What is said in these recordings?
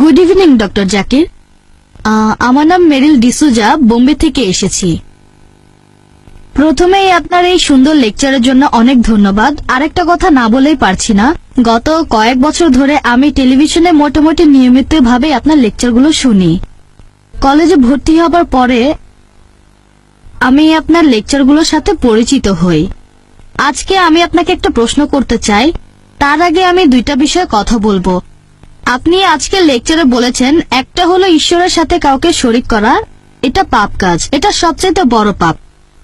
Good evening doctor Zakir আমার নাম মেরিল ডিসুজা, বোম্বে থেকে এসেছি। প্রথমেই আপনার এই সুন্দর লেকচারের জন্য অনেক ধন্যবাদ। আরেকটা কথা না বলেই পারছি না। গত কয়েক বছর ধরে আমি টেলিভিশনে মোটামুটি নিয়মিত নিয়মিতভাবে আপনার লেকচারগুলো শুনি। কলেজে ভর্তি হবার পরে আমি আপনার লেকচারগুলোর সাথে পরিচিত হই। আজকে আমি আপনাকে একটা প্রশ্ন করতে চাই। তার আগে আমি দুইটা বিষয়ে কথা বলব। আপনি আজকে লেকচারে বলেছেন, একটা হলো ঈশ্বরের সাথে কাউকে শরিক করা, এটা পাপ কাজ, এটা সবচেয়ে বড় পাপ।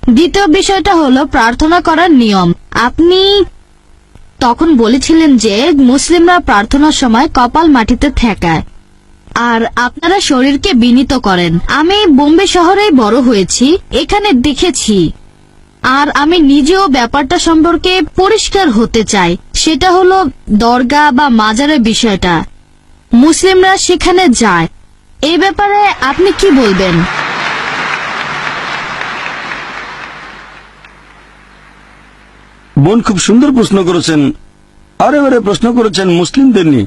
দ্বিতীয় বিষয়টা হলো প্রার্থনা করার নিয়ম। আপনি তখন বলেছিলেন যে, মুসলিমরা প্রার্থনার সময় কপাল মাটিতে ঠেকায়, আর আপনারা শরীরকে বিনীত করেন। আমি বোম্বে শহরেই বড় হয়েছি, এখানে দেখেছি। আর আমি নিজেও ব্যাপারটা সম্পর্কে পরিষ্কার হতে চাই, সেটা হলো দরগা বা মাজারের বিষয়টা। মুসলিমরা সেখানে যায়। এই ব্যাপারে আপনি কি বলবেন? বোন খুব সুন্দর প্রশ্ন করেছেন। আরে আরে প্রশ্ন করেছেন মুসলিমদের নিয়ে।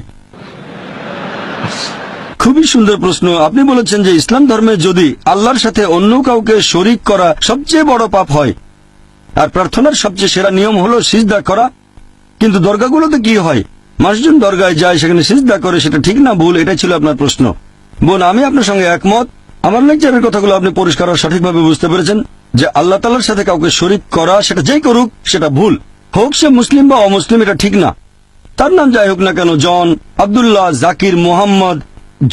খুবই সুন্দর প্রশ্ন। আপনি বলেছেন যে ইসলাম ধর্মে যদি আল্লাহর সাথে অন্য কাউকে শরিক করা সবচেয়ে বড় পাপ হয়, আর প্রার্থনার সবচেয়ে সেরা নিয়ম হলো সিজদা করা, কিন্তু দরগাগুলোতে কি হয়? মানুষজন দরগায় যায়, সেখানে সিজদা করে, সেটা ঠিক না, ভুল, এটাই ছিল আপনার প্রশ্ন। বোন, আমি আপনার সঙ্গে একমত। আমার লেকচারের কথাগুলো আপনি পরিষ্কার ও সঠিকভাবে বুঝতে পেরেছেন যে আল্লাহ তালার সাথে কাউকে শরিক করা, সেটা যেই করুক, সেটা ভুল। হোক সে মুসলিম বা অমুসলিম, এটা ঠিক না। তার নাম যাই হোক না কেন, জন, আব্দুল্লাহ, জাকির, মোহাম্মদ,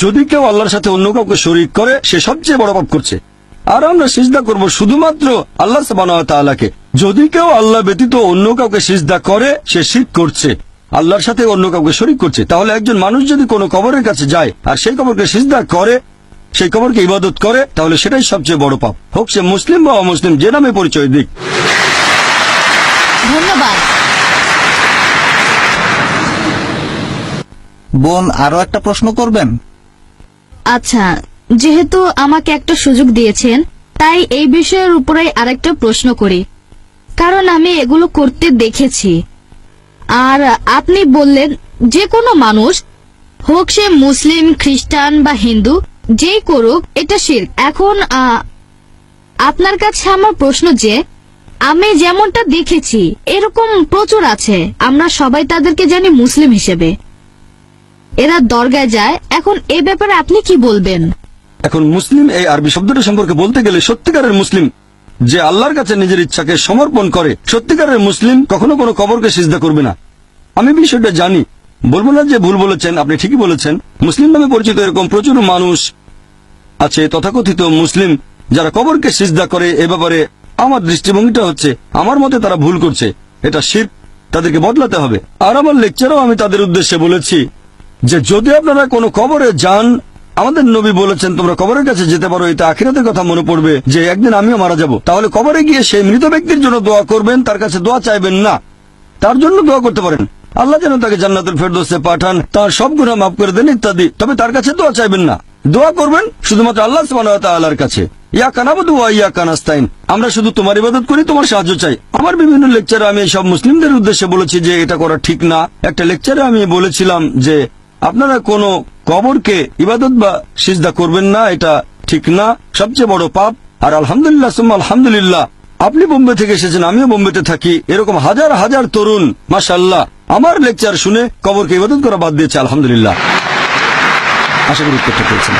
যদি কেউ আল্লাহর সাথে অন্য কাউকে শরিক করে, সে সবচেয়ে বড় পাপ করছে। আর আমরা সিজদা করব শুধুমাত্র আল্লাহ সাবানকে যদি কেউ আল্লাহ ব্যতীত অন্য কাউকে সিজদা করে, সে শিখ করছে। আল্লাহর সাথে অন্য কাউকে শরিক করছে তাহলে একজন মানুষ যদি কোনো কবরের কাছে যায় আর সেই কবরকে সিজদা করে সেই কবরকে ইবাদত করে তাহলে সেটাই সবচেয়ে বড় পাপ। হোক সে মুসলিম বা অমুসলিম যে নামে পরিচয় দিক। ধন্যবাদ। বোন আরও একটা প্রশ্ন করবেন? আচ্ছা যেহেতু আমাকে একটা সুযোগ দিয়েছেন তাই এই বিষয়ের উপরে আরেকটা প্রশ্ন করি। কারণ আমি এগুলো করতে দেখেছি। আর আপনি বললেন, যে কোনো মানুষ, হোক সে মুসলিম, খ্রিস্টান বা হিন্দু, যেই করুক, এটা শির। এখন আপনার কাছে আমার প্রশ্ন যে, আমি যেমনটা দেখেছি, এরকম প্রচুর আছে। আমরা সবাই তাদেরকে জানি মুসলিম হিসেবে। এরা দরগায় যায়। এখন এ ব্যাপারে আপনি কি বলবেন? এখন মুসলিম এই আরবি শব্দটা সম্পর্কে বলতে গেলে সত্যিকারের মুসলিম যে আল্লাহর কাছে নিজের ইচ্ছাকে সমর্পণ করে। সত্যিকারের মুসলিম কখনো কোনো কবরকে সিজদা করবে না। আমি বিষয়টা জানি। বলব না যে ভুল বলেছেন, আপনি ঠিকই বলেছেন। মুসলিম নামে পরিচিত এরকম প্রচুর মানুষ আছে, তথাকথিত মুসলিম, যারা কবরকে সিজদা করে। এ ব্যাপারে আমার দৃষ্টিভঙ্গিটা হচ্ছে, আমার মতে তারা ভুল করছে। এটা শির তাদেরকে বদলাতে হবে। আর আমার লেকচারও আমি তাদের উদ্দেশ্যে বলেছি যে, যদি আপনারা কোনো কবরে যান আমাদের নবী বলেছেন, তোমরা কবরের কাছে যেতে পারো এটা আখিরাতের কথা মনে পড়বে যে একদিন আমিও মারা যাব। তাহলে কবরে গিয়ে সেই মৃত ব্যক্তির জন্য দোয়া করবেন, তার কাছে দোয়া চাইবেন না। তার জন্য দোয়া করতে পারেন। আল্লাহ যেন তাকে জান্নাতুল ফেরদৌসে পাঠান, তার সব গুণা মাফ করে দেন, ইত্যাদি। তবে তার কাছে দোয়া চাইবেন না। দোয়া করবেন শুধুমাত্র আল্লাহ ওয়া কাছে। ইয়া কানাবুদু ইয়া কানাস্তাইন আমরা শুধু তোমার ইবাদত করি, তোমার সাহায্য চাই। আমার বিভিন্ন লেকচারে আমি সব মুসলিমদের উদ্দেশ্যে বলেছি যে এটা করা ঠিক না। একটা লেকচারে আমি বলেছিলাম যে আপনারা কোনো কবরকে ইবাদত বা সিজদা করবেন না, এটা ঠিক না। সবচেয়ে বড় পাপ, আর আলহামদুলিল্লাহ, সুম্মা আলহামদুলিল্লাহ, আপনি বোম্বে থেকে এসেছেন, আমিও বোম্বেতে থাকি। এরকম হাজার হাজার তরুণ মাসাল্লাহ আমার লেকচার শুনে কবরকে ইবাদত করা বাদ দিয়েছে, আলহামদুলিল্লাহ। আশা করি উত্তরটা পেয়েছেন।